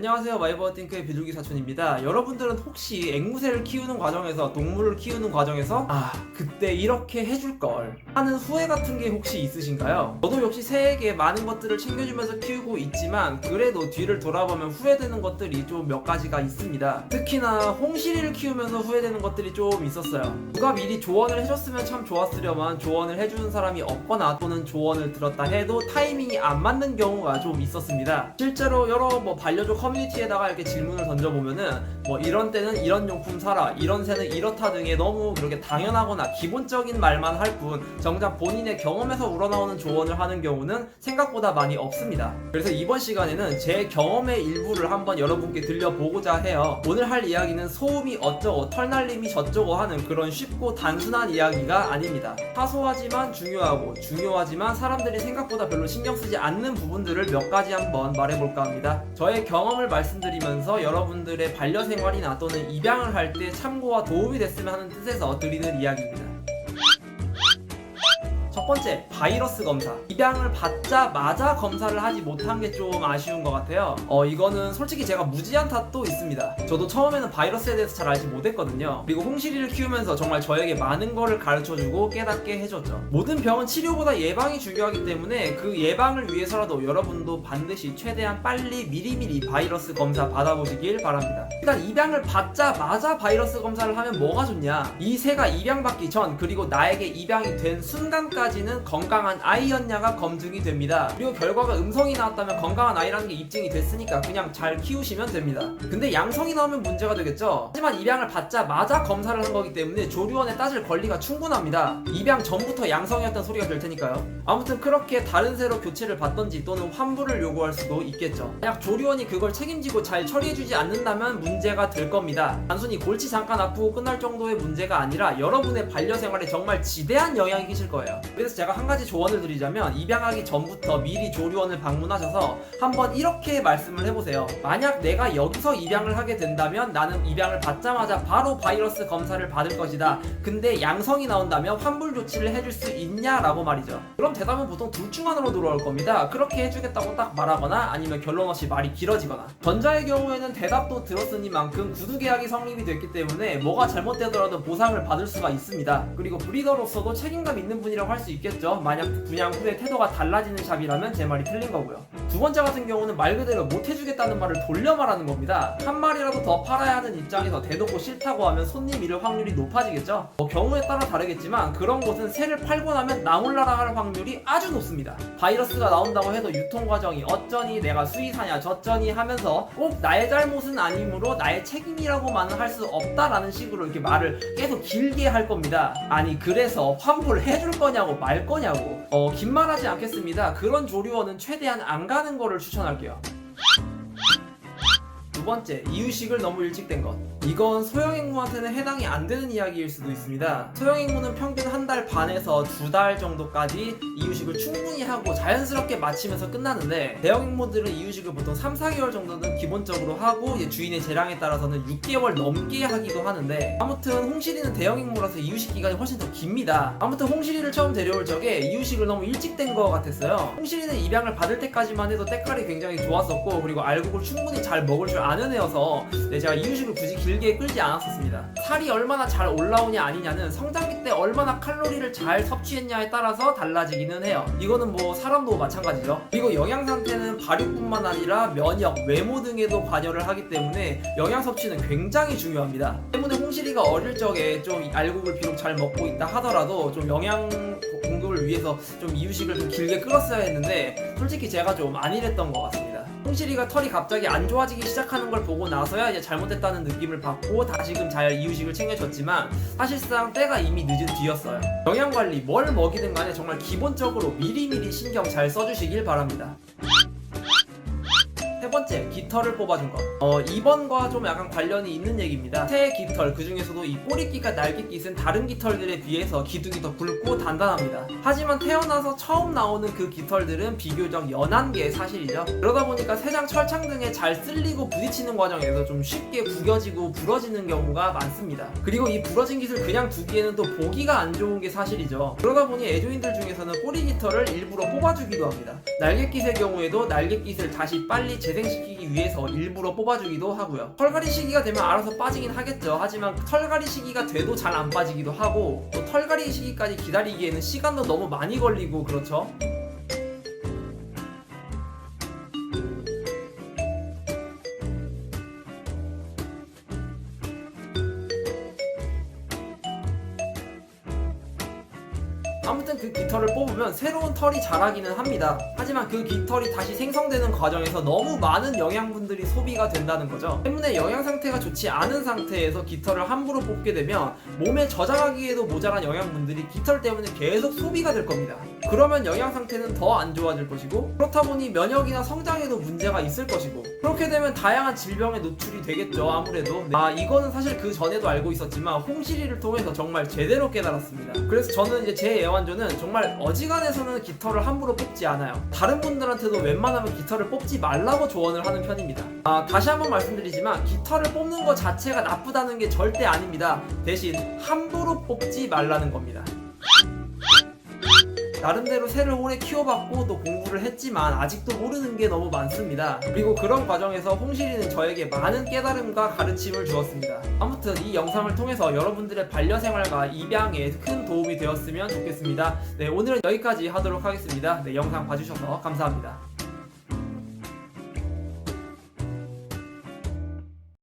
안녕하세요. 마이버띵크의 비둘기 사촌입니다. 여러분들은 혹시 앵무새를 키우는 과정에서 동물을 키우는 과정에서 아 그때 이렇게 해줄걸 하는 후회 같은 게 혹시 있으신가요? 저도 역시 새에게 많은 것들을 챙겨주면서 키우고 있지만 그래도 뒤를 돌아보면 후회되는 것들이 좀 몇 가지가 있습니다. 특히나 홍시리를 키우면서 후회되는 것들이 좀 있었어요. 누가 미리 조언을 해줬으면 참 좋았으려만 조언을 해주는 사람이 없거나 또는 조언을 들었다 해도 타이밍이 안 맞는 경우가 좀 있었습니다. 실제로 여러 뭐 반려조 커뮤니티에다가 이렇게 질문을 던져보면은 뭐 이런 때는 이런 용품 사라 이런 새는 이렇다 등의 너무 그렇게 당연하거나 기본적인 말만 할 뿐 정작 본인의 경험에서 우러나오는 조언을 하는 경우는 생각보다 많이 없습니다. 그래서 이번 시간에는 제 경험의 일부를 한번 여러분께 들려보고자 해요. 오늘 할 이야기는 소음이 어쩌고 털날림이 저쩌고 하는 그런 쉽고 단순한 이야기가 아닙니다. 사소하지만 중요하고 중요하지만 사람들이 생각보다 별로 신경 쓰지 않는 부분들을 몇 가지 한번 말해볼까 합니다. 저의 경험 을 말씀드리면서 여러분들의 반려 생활이나 또는 입양을 할 때 참고와 도움이 됐으면 하는 뜻에서 드리는 이야기입니다. 첫 번째, 바이러스 검사. 입양을 받자마자 검사를 하지 못한 게 좀 아쉬운 것 같아요. 어, 이거는 솔직히 제가 무지한 탓도 있습니다. 저도 처음에는 바이러스에 대해서 잘 알지 못했거든요. 그리고 홍시리를 키우면서 정말 저에게 많은 거를 가르쳐주고 깨닫게 해줬죠. 모든 병은 치료보다 예방이 중요하기 때문에 그 예방을 위해서라도 여러분도 반드시 최대한 빨리 미리미리 바이러스 검사 받아보시길 바랍니다. 일단 입양을 받자마자 바이러스 검사를 하면 뭐가 좋냐? 이 새가 입양받기 전 그리고 나에게 입양이 된 순간까지 는 건강한 아이였냐가 검증이 됩니다. 그리고 결과가 음성이 나왔다면 건강한 아이라는 게 입증이 됐으니까 그냥 잘 키우시면 됩니다. 근데 양성이 나오면 문제가 되겠죠? 하지만 입양을 받자마자 검사를 한 거기 때문에 조류원에 따질 권리가 충분합니다. 입양 전부터 양성이었던 소리가 될 테니까요. 아무튼 그렇게 다른 새로 교체를 받던지 또는 환불을 요구할 수도 있겠죠. 만약 조류원이 그걸 책임지고 잘 처리해주지 않는다면 문제가 될 겁니다. 단순히 골치 잠깐 아프고 끝날 정도의 문제가 아니라 여러분의 반려생활에 정말 지대한 영향이 끼칠 거예요. 그래서 제가 한 가지 조언을 드리자면 입양하기 전부터 미리 조류원을 방문하셔서 한번 이렇게 말씀을 해보세요. 만약 내가 여기서 입양을 하게 된다면 나는 입양을 받자마자 바로 바이러스 검사를 받을 것이다. 근데 양성이 나온다면 환불 조치를 해줄 수 있냐라고 말이죠. 그럼 대답은 보통 둘 중 하나로 들어올 겁니다. 그렇게 해주겠다고 딱 말하거나 아니면 결론 없이 말이 길어지거나. 전자의 경우에는 대답도 들었으니만큼 구두 계약이 성립이 됐기 때문에 뭐가 잘못되더라도 보상을 받을 수가 있습니다. 그리고 브리더로서도 책임감 있는 분이라고 할 수 있겠죠. 만약 분양 후에 태도가 달라지는 샵이라면 제 말이 틀린 거고요. 두 번째 같은 경우는 말 그대로 못 해주겠다는 말을 돌려 말하는 겁니다. 한 마리라도 더 팔아야 하는 입장에서 대놓고 싫다고 하면 손님 잃을 확률이 높아지겠죠. 뭐 경우에 따라 다르겠지만 그런 곳은 새를 팔고 나면 나몰라라 할 확률이 아주 높습니다. 바이러스가 나온다고 해도 유통 과정이 어쩌니 내가 수의사냐 저쩌니 하면서 꼭 나의 잘못은 아니므로 나의 책임이라고만은 할 수 없다라는 식으로 이렇게 말을 계속 길게 할 겁니다. 아니 그래서 환불 해 줄 거냐고 말 거냐고. 어, 긴 말하지 않겠습니다. 그런 조류원은 최대한 안 가는 거를 추천할게요. 두 번째, 이유식을 너무 일찍 된 것. 이건 소형앵무한테는 해당이 안 되는 이야기일 수도 있습니다. 소형앵무는 평균 한 달 반에서 두 달 정도까지 이유식을 충분히 하고 자연스럽게 마치면서 끝나는데 대형앵무들은 이유식을 보통 3, 4개월 정도는 기본적으로 하고 주인의 재량에 따라서는 6개월 넘게 하기도 하는데 아무튼 홍시리는 대형앵무라서 이유식 기간이 훨씬 더 깁니다. 아무튼 홍시리를 처음 데려올 적에 이유식을 너무 일찍 된것 같았어요. 홍시리는 입양을 받을 때까지만 해도 때깔이 굉장히 좋았었고 그리고 알곡을 충분히 잘 먹을 줄 아는 애여서 네, 제가 이유식을 굳이 길게 끌지 않았었습니다. 살이 얼마나 잘 올라오냐 아니냐는 성장기 때 얼마나 칼로리를 잘 섭취했냐에 따라서 달라지기는 해요. 이거는 뭐 사람도 마찬가지죠. 그리고 영양 상태는 발육뿐만 아니라 면역, 외모 등에도 관여를 하기 때문에 영양 섭취는 굉장히 중요합니다. 때문에 홍시리가 어릴 적에 좀 알곡을 비록 잘 먹고 있다 하더라도 좀 영양 공급을 위해서 좀 이유식을 좀 길게 끌었어야 했는데 솔직히 제가 좀 안일했던 것 같습니다. 홍시리가 털이 갑자기 안 좋아지기 시작하는 걸 보고 나서야 이제 잘못됐다는 느낌을 받고 다시금 잘 이유식을 챙겨줬지만 사실상 때가 이미 늦은 뒤였어요. 영양 관리 뭘 먹이든 간에 정말 기본적으로 미리미리 신경 잘 써주시길 바랍니다. 세 번째, 깃털을 뽑아준 것. 어, 이번과 좀 약간 관련이 있는 얘기입니다. 새 깃털, 그 중에서도 이 꼬리깃과 날개깃은 다른 깃털들에 비해서 기둥이 더 굵고 단단합니다. 하지만 태어나서 처음 나오는 그 깃털들은 비교적 연한 게 사실이죠. 그러다 보니까 새장 철창 등에 잘 쓸리고 부딪히는 과정에서 좀 쉽게 구겨지고 부러지는 경우가 많습니다. 그리고 이 부러진 깃을 그냥 두기에는 또 보기가 안 좋은 게 사실이죠. 그러다 보니 애조인들 중에서는 꼬리 깃털을 일부러 뽑아주기도 합니다. 날개깃의 경우에도 날개깃을 다시 빨리 재 재생시키기 위해서 일부러 뽑아주기도 하고요. 털갈이 시기가 되면 알아서 빠지긴 하겠죠. 하지만 털갈이 시기가 돼도 잘 안 빠지기도 하고 또 털갈이 시기까지 기다리기에는 시간도 너무 많이 걸리고 그렇죠. 아무튼 그 깃털을 뽑으면 새로운 털이 자라기는 합니다. 하지만 그 깃털이 다시 생성되는 과정에서 너무 많은 영양분들이 소비가 된다는 거죠. 때문에 영양 상태가 좋지 않은 상태에서 깃털을 함부로 뽑게 되면 몸에 저장하기에도 모자란 영양분들이 깃털 때문에 계속 소비가 될 겁니다. 그러면 영양 상태는 더 안 좋아질 것이고 그렇다 보니 면역이나 성장에도 문제가 있을 것이고 그렇게 되면 다양한 질병에 노출이 되겠죠 아무래도. 네. 아 이거는 사실 그 전에도 알고 있었지만 홍시리를 통해서 정말 제대로 깨달았습니다. 그래서 저는 이제 제 애완조는 정말 어지간해서는 깃털을 함부로 뽑지 않아요. 다른 분들한테도 웬만하면 깃털을 뽑지 말라고 조언을 하는 편입니다. 아 다시 한번 말씀드리지만 깃털을 뽑는 것 자체가 나쁘다는 게 절대 아닙니다. 대신 함부로 뽑지 말라는 겁니다 나름대로 새를 오래 키워봤고 또 공부를 했지만 아직도 모르는 게 너무 많습니다. 그리고 그런 과정에서 홍실이는 저에게 많은 깨달음과 가르침을 주었습니다. 아무튼 이 영상을 통해서 여러분들의 반려 생활과 입양에 큰 도움이 되었으면 좋겠습니다. 네, 오늘은 여기까지 하도록 하겠습니다. 네, 영상 봐주셔서 감사합니다.